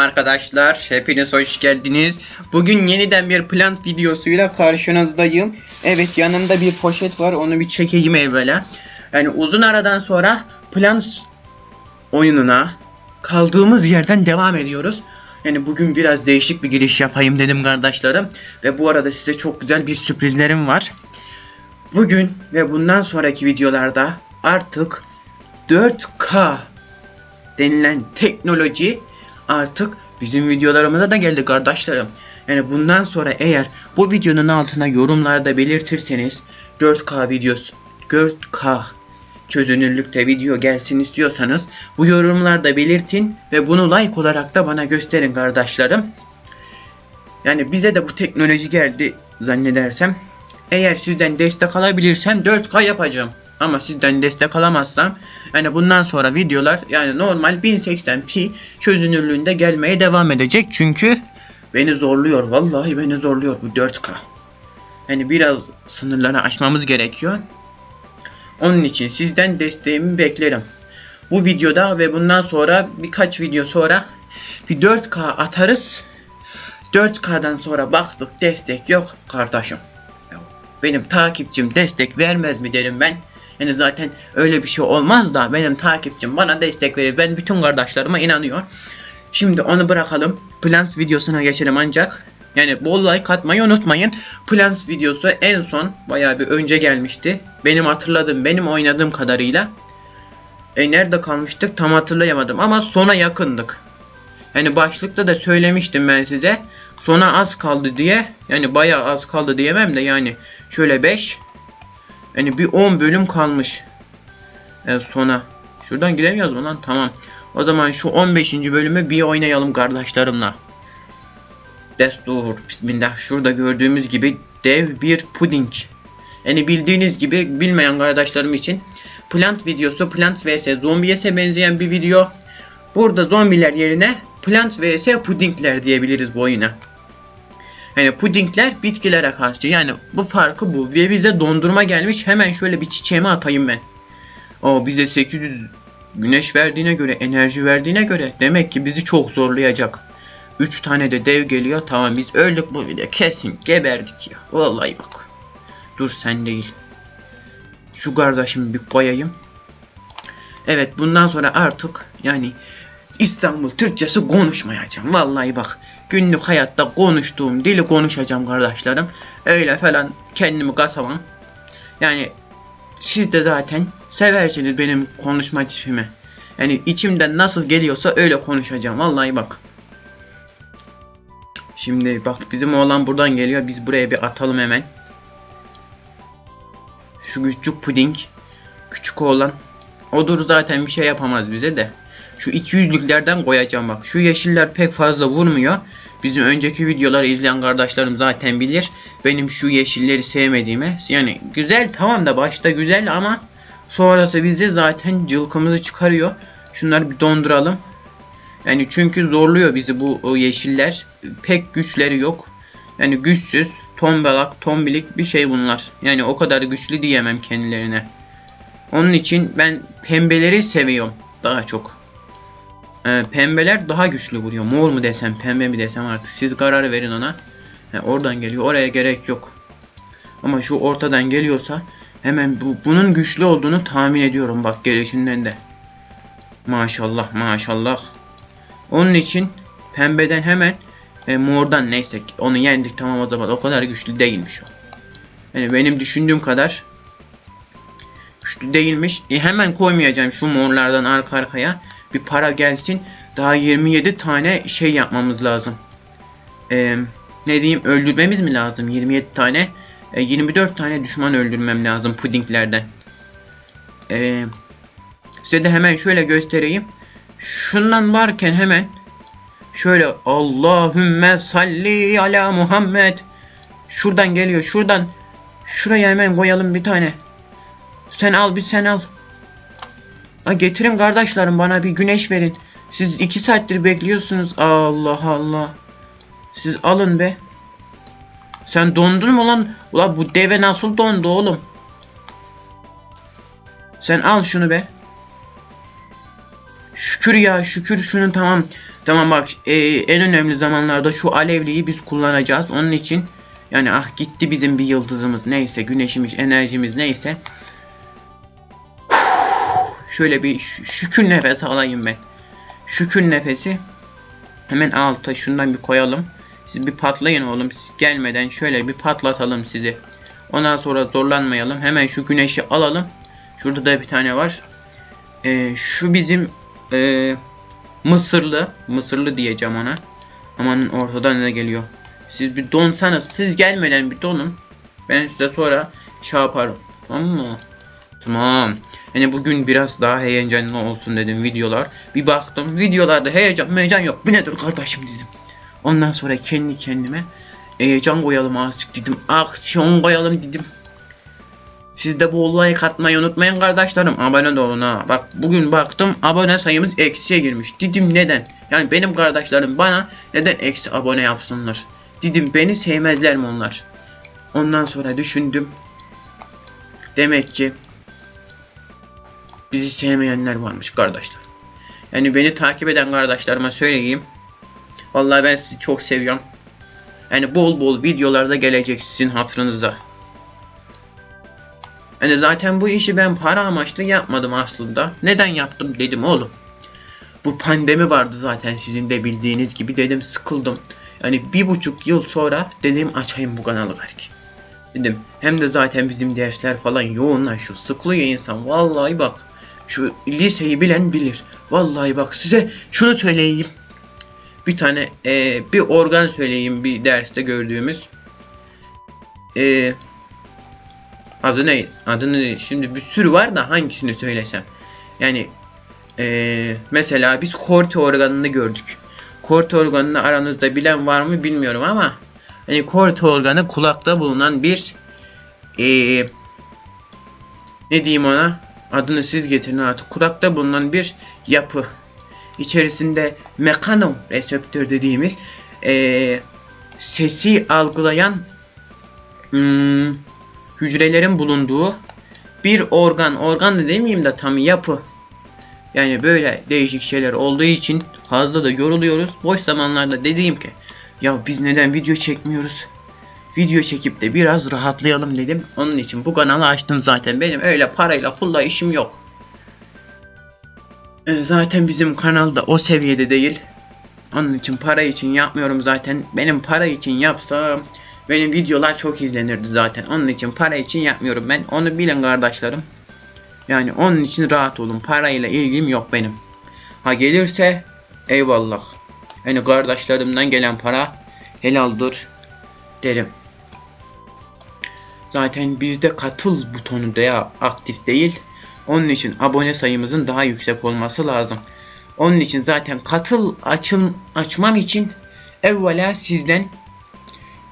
Arkadaşlar hepiniz hoş geldiniz. Bugün yeniden bir plant videosuyla karşınızdayım. Evet yanımda bir poşet var onu bir çekeyim evvela. Yani uzun aradan sonra plant oyununa kaldığımız yerden devam ediyoruz. Yani bugün biraz değişik bir giriş yapayım dedim kardeşlerim. Ve bu arada size çok güzel bir sürprizlerim var. Bugün ve bundan sonraki videolarda artık 4K denilen teknoloji artık bizim videolarımıza da geldi kardeşlerim. Yani bundan sonra eğer bu videonun altına yorumlarda belirtirseniz 4K videosu 4K çözünürlükte video gelsin istiyorsanız bu yorumlarda belirtin ve bunu like olarak da bana gösterin kardeşlerim. Yani bize de bu teknoloji geldi zannedersem. Eğer sizden destek alabilirsem 4K yapacağım. Ama sizden destek alamazsam yani bundan sonra videolar yani normal 1080p çözünürlüğünde gelmeye devam edecek. Çünkü beni zorluyor. Vallahi beni zorluyor bu 4K. Yani biraz sınırları aşmamız gerekiyor. Onun için sizden desteğimi beklerim. Bu videoda ve bundan sonra birkaç video sonra bir 4K atarız. 4K'dan sonra baktık destek yok kardeşim. Benim takipçim destek vermez mi derim ben. Yani zaten öyle bir şey olmaz da benim takipçim bana destek verir. Ben bütün kardeşlerime inanıyor. Şimdi onu bırakalım. Plants videosuna geçelim ancak. Yani bol like atmayı unutmayın. Plants videosu en son bayağı bir önce gelmişti. Benim hatırladığım, benim oynadığım kadarıyla. E nerede kalmıştık tam hatırlayamadım ama sona yakındık. Yani başlıkta da söylemiştim ben size. Sona az kaldı diye. Yani bayağı az kaldı diyemem de yani şöyle 5 yani bir 10 bölüm kalmış. E, sona. Şuradan giremiyoruz mu lan? Tamam. O zaman şu 15. bölümü bir oynayalım kardeşlerimle. Destur. Bismillah. Şurada gördüğümüz gibi dev bir puding. Yani bildiğiniz gibi bilmeyen kardeşlerim için plant videosu plant vs zombiyese benzeyen bir video. Burada zombiler yerine plant vs pudingler diyebiliriz bu oyuna. Yani pudingler bitkilere karşı. Yani bu farkı bu. Ve bize dondurma gelmiş. Hemen şöyle bir çiçeğimi atayım ben. O bize 800 güneş verdiğine göre, enerji verdiğine göre demek ki bizi çok zorlayacak. 3 tane de dev geliyor. Tamam biz öldük bu video. Kesin geberdik ya. Vallahi bak. Dur sen değil. Şu kardeşimi bir koyayım. Evet bundan sonra artık yani İstanbul Türkçesi konuşmayacağım. Vallahi bak günlük hayatta konuştuğum dili konuşacağım kardeşlerim. Öyle falan kendimi kasamam. Yani siz de zaten seversiniz benim konuşma tipimi. Yani içimden nasıl geliyorsa öyle konuşacağım. Vallahi bak. Şimdi bak bizim oğlan buradan geliyor. Biz buraya bir atalım hemen. Şu küçük puding. Küçük oğlan. Odur zaten bir şey yapamaz bize de. Şu 200'lüklerden koyacağım bak. Şu yeşiller pek fazla vurmuyor. Bizim önceki videoları izleyen kardeşlerim zaten bilir. Benim şu yeşilleri sevmediğimi. Yani güzel tamam da başta güzel ama sonrası bizi zaten cılkımızı çıkarıyor. Şunları bir donduralım. Yani çünkü zorluyor bizi bu yeşiller. Pek güçleri yok. Yani güçsüz, tombalak, tombilik bir şey bunlar. Yani o kadar güçlü diyemem kendilerine. Onun için ben pembeleri seviyorum daha çok. Ee, pembeler daha güçlü vuruyor. Mor mu desem, pembe mi desem artık siz karar verin ona. He, oradan geliyor. Oraya gerek yok. Ama şu ortadan geliyorsa hemen bu, bunun güçlü olduğunu tahmin ediyorum bak gelişinden de. Maşallah maşallah. Onun için pembeden hemen e, mordan neyse onu yendik tamam o zaman o kadar güçlü değilmiş o. Yani benim düşündüğüm kadar güçlü değilmiş. E, hemen koymayacağım şu morlardan arka arkaya bir para gelsin. Daha 27 tane şey yapmamız lazım. Ee, ne diyeyim öldürmemiz mi lazım 27 tane? Ee, 24 tane düşman öldürmem lazım pudinglerden. Ee, size de hemen şöyle göstereyim. Şundan varken hemen şöyle Allahümme salli ala Muhammed. Şuradan geliyor şuradan. Şuraya hemen koyalım bir tane. Sen al bir sen al. Ha getirin kardeşlerim bana bir güneş verin. Siz iki saattir bekliyorsunuz. Allah Allah. Siz alın be. Sen dondun mu lan? Ula bu deve nasıl dondu oğlum? Sen al şunu be. Şükür ya şükür şunun tamam. Tamam bak e, en önemli zamanlarda şu alevliyi biz kullanacağız. Onun için yani ah gitti bizim bir yıldızımız neyse güneşimiz enerjimiz neyse. Şöyle bir şükür nefes alayım ben. Şükür nefesi. Hemen alta şundan bir koyalım. Siz bir patlayın oğlum. Siz gelmeden şöyle bir patlatalım sizi. Ondan sonra zorlanmayalım. Hemen şu güneşi alalım. Şurada da bir tane var. Ee, şu bizim ee, Mısırlı. Mısırlı diyeceğim ona. Amanın ortadan ne geliyor. Siz bir donsanız. Siz gelmeden bir donun. Ben size sonra şey yaparım. Tamam mı? Tamam. Yani bugün biraz daha heyecanlı olsun dedim videolar. Bir baktım videolarda heyecan heyecan yok. Bu nedir kardeşim dedim. Ondan sonra kendi kendime heyecan koyalım azıcık dedim. Aksiyon koyalım dedim. Siz de bu like atmayı unutmayın kardeşlerim. Abone de olun ha. Bak bugün baktım abone sayımız eksiye girmiş. Dedim neden? Yani benim kardeşlerim bana neden eksi abone yapsınlar? Dedim beni sevmezler mi onlar? Ondan sonra düşündüm. Demek ki bizi sevmeyenler varmış kardeşler. Yani beni takip eden kardeşlerime söyleyeyim. Vallahi ben sizi çok seviyorum. Yani bol bol videolarda gelecek sizin hatırınızda. Yani zaten bu işi ben para amaçlı yapmadım aslında. Neden yaptım dedim oğlum. Bu pandemi vardı zaten sizin de bildiğiniz gibi dedim sıkıldım. Yani bir buçuk yıl sonra dedim açayım bu kanalı belki. Dedim hem de zaten bizim dersler falan yoğunlaşıyor. Sıkılıyor insan. Vallahi bak şu liseyi bilen bilir. Vallahi bak size şunu söyleyeyim. Bir tane e, bir organ söyleyeyim bir derste gördüğümüz. E, adı ne? Adını şimdi bir sürü var da hangisini söylesem. Yani e, mesela biz korti organını gördük. Korti organını aranızda bilen var mı bilmiyorum ama hani korti organı kulakta bulunan bir e, ne diyeyim ona adını siz getirin artık kulakta bulunan bir yapı içerisinde mekano reseptör dediğimiz e, sesi algılayan hmm, hücrelerin bulunduğu bir organ organ da demeyeyim de tam yapı yani böyle değişik şeyler olduğu için fazla da yoruluyoruz. Boş zamanlarda dediğim ki ya biz neden video çekmiyoruz? Video çekip de biraz rahatlayalım dedim. Onun için bu kanalı açtım zaten. Benim öyle parayla pulla işim yok. E, Zaten bizim kanalda o seviyede değil. Onun için para için yapmıyorum zaten. Benim para için yapsam benim videolar çok izlenirdi zaten. Onun için para için yapmıyorum ben. Onu bilin kardeşlerim. Yani onun için rahat olun. Parayla ilgim yok benim. Ha gelirse eyvallah. Yani kardeşlerimden gelen para helaldir derim. Zaten bizde katıl butonu da aktif değil. Onun için abone sayımızın daha yüksek olması lazım. Onun için zaten katıl açın açmam için evvela sizden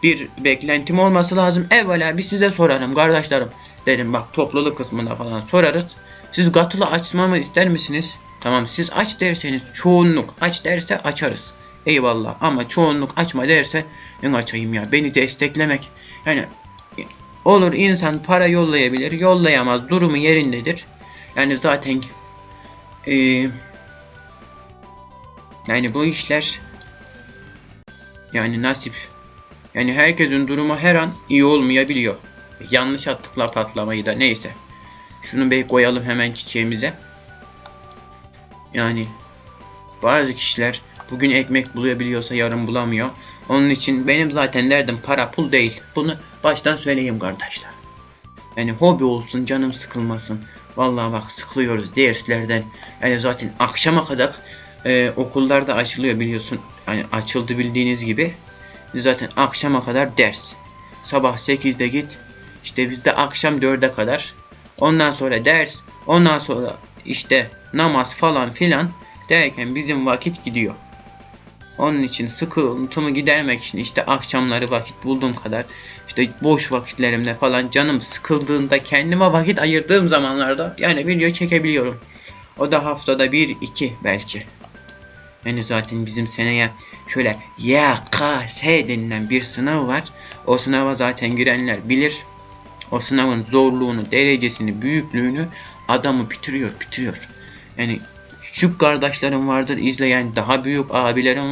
bir beklentim olması lazım. Evvela bir size sorarım kardeşlerim. Dedim bak topluluk kısmında falan sorarız. Siz katılı açmamı ister misiniz? Tamam siz aç derseniz çoğunluk aç derse açarız. Eyvallah ama çoğunluk açma derse ben açayım ya. Beni desteklemek yani olur insan para yollayabilir yollayamaz durumu yerindedir. Yani zaten eee yani bu işler yani nasip. Yani herkesin durumu her an iyi olmayabiliyor. Yanlış attıkla patlamayı da neyse. Şunu bir koyalım hemen çiçeğimize. Yani bazı kişiler bugün ekmek bulabiliyorsa yarın bulamıyor. Onun için benim zaten derdim para pul değil. Bunu baştan söyleyeyim kardeşler. Yani hobi olsun canım sıkılmasın. Vallahi bak sıkılıyoruz derslerden. Yani zaten akşama kadar e, okullarda açılıyor biliyorsun. Yani açıldı bildiğiniz gibi. Zaten akşama kadar ders. Sabah 8'de git. İşte bizde akşam 4'e kadar. Ondan sonra ders. Ondan sonra işte namaz falan filan derken bizim vakit gidiyor. Onun için sıkıntımı gidermek için işte akşamları vakit bulduğum kadar işte boş vakitlerimde falan canım sıkıldığında kendime vakit ayırdığım zamanlarda yani video çekebiliyorum. O da haftada bir iki belki. Yani zaten bizim seneye şöyle YKS denilen bir sınav var. O sınava zaten girenler bilir. O sınavın zorluğunu, derecesini, büyüklüğünü adamı bitiriyor, bitiriyor. Yani küçük kardeşlerim vardır izleyen, daha büyük abilerim var.